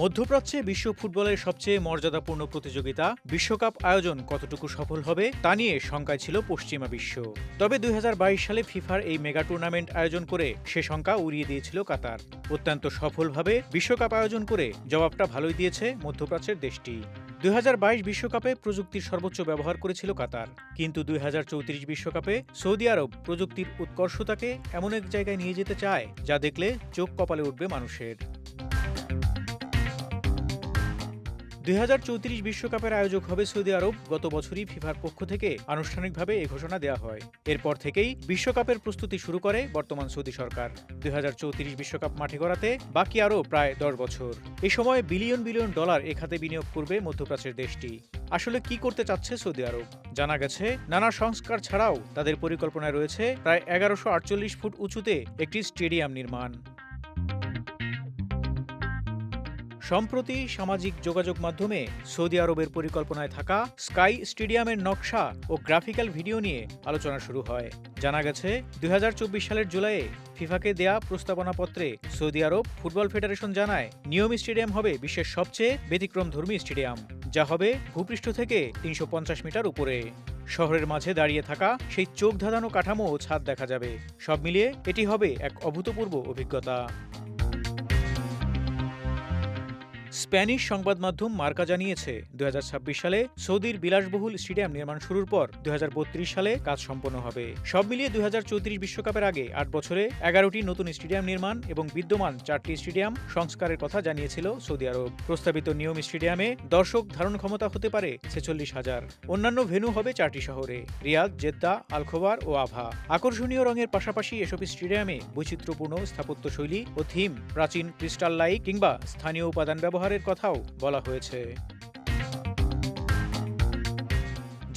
মধ্যপ্রাচ্যে বিশ্ব ফুটবলের সবচেয়ে মর্যাদাপূর্ণ প্রতিযোগিতা বিশ্বকাপ আয়োজন কতটুকু সফল হবে তা নিয়ে শঙ্কায় ছিল পশ্চিমা বিশ্ব। তবে দুই হাজার বাইশ সালে ফিফার এই মেগা টুর্নামেন্ট আয়োজন করে সে শঙ্কা উড়িয়ে দিয়েছিল কাতার। অত্যন্ত সফলভাবে বিশ্বকাপ আয়োজন করে জবাবটা ভালোই দিয়েছে মধ্যপ্রাচ্যের দেশটি। দুই বিশ্বকাপে প্রযুক্তির সর্বোচ্চ ব্যবহার করেছিল কাতার। কিন্তু দুই বিশ্বকাপে সৌদি আরব প্রযুক্তির উৎকর্ষতাকে এমন এক জায়গায় নিয়ে যেতে চায় যা দেখলে চোখ কপালে উঠবে মানুষের। দুই বিশ্বকাপের আয়োজক হবে সৌদি আরব। গত বছরই ফিফার পক্ষ থেকে আনুষ্ঠানিকভাবে এ ঘোষণা দেওয়া হয়। এরপর থেকেই বিশ্বকাপের প্রস্তুতি শুরু করে বর্তমান সৌদি সরকার। দুই বিশ্বকাপ মাঠে গড়াতে বাকি আরও প্রায় দশ বছর। এ সময় বিলিয়ন বিলিয়ন ডলার এ খাতে বিনিয়োগ করবে মধ্যপ্রাচ্যের দেশটি। আসলে কি করতে চাচ্ছে সৌদি আরব? জানা গেছে, নানা সংস্কার ছাড়াও তাদের পরিকল্পনায় রয়েছে প্রায় এগারোশো ফুট উঁচুতে একটি স্টেডিয়াম নির্মাণ। সম্প্রতি সামাজিক যোগাযোগ মাধ্যমে সৌদি আরবের পরিকল্পনায় থাকা স্কাই স্টেডিয়ামের নকশা ও গ্রাফিক্যাল ভিডিও নিয়ে আলোচনা শুরু হয়। জানা গেছে, দুই হাজার চব্বিশ সালের জুলাইয়ে ফিফাকে দেয়া প্রস্তাবনাপত্রে সৌদি আরব ফুটবল ফেডারেশন জানায়, নিয়ম স্টেডিয়াম হবে বিশ্বের সবচেয়ে ব্যতিক্রমধর্মী স্টেডিয়াম, যা হবে ভূপৃষ্ঠ থেকে তিনশো পঞ্চাশ মিটার উপরে। শহরের মাঝে দাঁড়িয়ে থাকা সেই চোখ ধাঁধানো কাঠামো ও ছাদ দেখা যাবে। সব মিলিয়ে এটি হবে এক অভূতপূর্ব অভিজ্ঞতা। স্প্যানিশ সংবাদ মাধ্যম মার্কা জানিয়েছে দুই হাজার ছাব্বিশ সালে সৌদির বিলাসবহুল স্টেডিয়াম নির্মাণ শুরুর পর দু হাজার বত্রিশ সালে কাজ সম্পন্ন হবে। সব মিলিয়ে দুই বিশ্বকাপের আগে আট বছরে এগারোটি নতুন স্টেডিয়াম নির্মাণ এবং বিদ্যমান চারটি স্টেডিয়াম সংস্কারের কথা জানিয়েছিল সৌদি আরব। প্রস্তাবিত নিয়ম স্টেডিয়ামে দর্শক ধারণ ক্ষমতা হতে পারে ছেচল্লিশ হাজার। অন্যান্য ভেন্যু হবে চারটি শহরে, রিয়াদ, জেদ্দা, আলখোবার ও আভা। আকর্ষণীয় রঙের পাশাপাশি এসব স্টেডিয়ামে বৈচিত্র্যপূর্ণ স্থাপত্যশৈলী ও থিম প্রাচীন ক্রিস্টাল লাইট কিংবা স্থানীয় উপাদান ব্যবহারের কথাও বলা হয়েছে।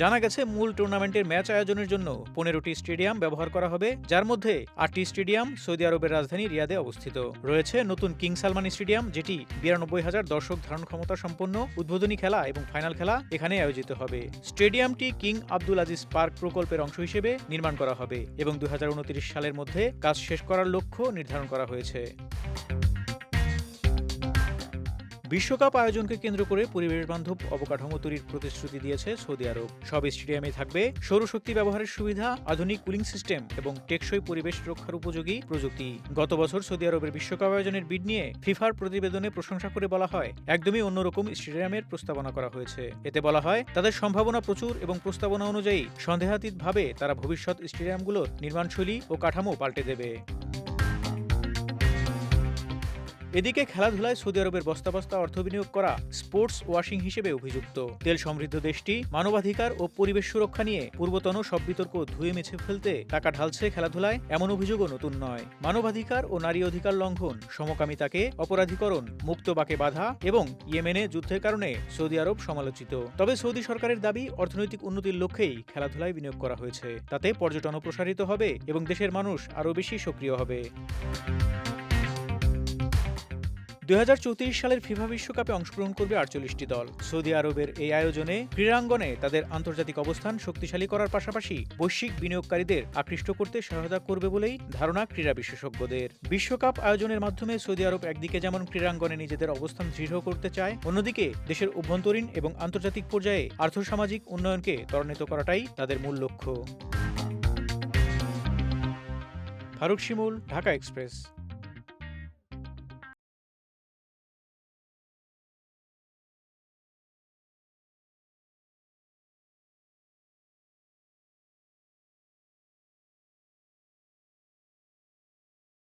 জানা গেছে, মূল টুর্নামেন্টের ম্যাচ আয়োজনের জন্য পনেরোটি স্টেডিয়াম ব্যবহার করা হবে, যার মধ্যে আটটি স্টেডিয়াম সৌদি আরবের রাজধানী রিয়াদে অবস্থিত। রয়েছে নতুন কিং সালমান স্টেডিয়াম, যেটি বিরানব্বই হাজার দর্শক ধারণ ক্ষমতা সম্পন্ন, উদ্বোধনী খেলা এবং ফাইনাল খেলা এখানে আয়োজিত হবে। স্টেডিয়ামটি কিং আব্দুল আজিজ পার্ক প্রকল্পের অংশ হিসেবে নির্মাণ করা হবে এবং দু হাজার উনত্রিশ সালের মধ্যে কাজ শেষ করার লক্ষ্য নির্ধারণ করা হয়েছে। বিশ্বকাপ আয়োজনকে কেন্দ্র করে পরিবেশ বান্ধব অবকাঠামো তৈরির প্রতিশ্রুতি দিয়েছে সৌদি আরব। সব স্টেডিয়ামে থাকবে সৌরশক্তি ব্যবহারের সুবিধা, আধুনিক কুলিং সিস্টেম এবং টেকসই পরিবেশ রক্ষার উপযোগী প্রযুক্তি। গত বছর সৌদি আরবের বিশ্বকাপ আয়োজনের বিড নিয়ে ফিফার প্রতিবেদনে প্রশংসা করে বলা হয়, একদমই অন্যরকম স্টেডিয়ামের প্রস্তাবনা করা হয়েছে। এতে বলা হয়, তাদের সম্ভাবনা প্রচুর এবং প্রস্তাবনা অনুযায়ী সন্দেহাতীতভাবে তারা ভবিষ্যৎ স্টেডিয়ামগুলোর নির্মাণশৈলী ও কাঠামো পাল্টে দেবে। এদিকে খেলাধুলায় সৌদি আরবের বস্তা বস্তা অর্থ বিনিয়োগ করা স্পোর্টস ওয়াশিং হিসেবে অভিযুক্ত। তেল সমৃদ্ধ দেশটি, মানবাধিকার ও পরিবেশ সুরক্ষা নিয়ে পূর্বতন সব বিতর্ক ধুয়ে মেছে ফেলতে টাকা ঢালছে খেলাধুলায় এমন অভিযোগও নতুন নয়। মানবাধিকার ও নারী অধিকার লঙ্ঘন, সমকামিতাকে অপরাধীকরণ, মুক্ত বাকে বাধা এবং ইয়েমেনে যুদ্ধের কারণে সৌদি আরব সমালোচিত। তবে সৌদি সরকারের দাবি, অর্থনৈতিক উন্নতির লক্ষ্যেই খেলাধুলায় বিনিয়োগ করা হয়েছে। তাতে পর্যটনও প্রসারিত হবে এবং দেশের মানুষ আরও বেশি সক্রিয় হবে। দুই হাজার চৌত্রিশ সালের ফিফা বিশ্বকাপে অংশগ্রহণ করবে আটচল্লিশটি দল। সৌদি আরবের এই আয়োজনে ক্রীড়াঙ্গনে তাদের আন্তর্জাতিক অবস্থান শক্তিশালী করার পাশাপাশি বৈশ্বিক বিনিয়োগকারীদের আকৃষ্ট করতে সহায়তা করবে বলেই ধারণা ক্রীড়া বিশেষজ্ঞদের। বিশ্বকাপ আয়োজনের মাধ্যমে সৌদি আরব একদিকে যেমন ক্রীড়াঙ্গনে নিজেদের অবস্থান দৃঢ় করতে চায়, অন্যদিকে দেশের অভ্যন্তরীণ এবং আন্তর্জাতিক পর্যায়ে আর্থসামাজিক উন্নয়নকে ত্বরান্বিত করাটাই তাদের মূল লক্ষ্য। ফারুক শিমুল, ঢাকা এক্সপ্রেস।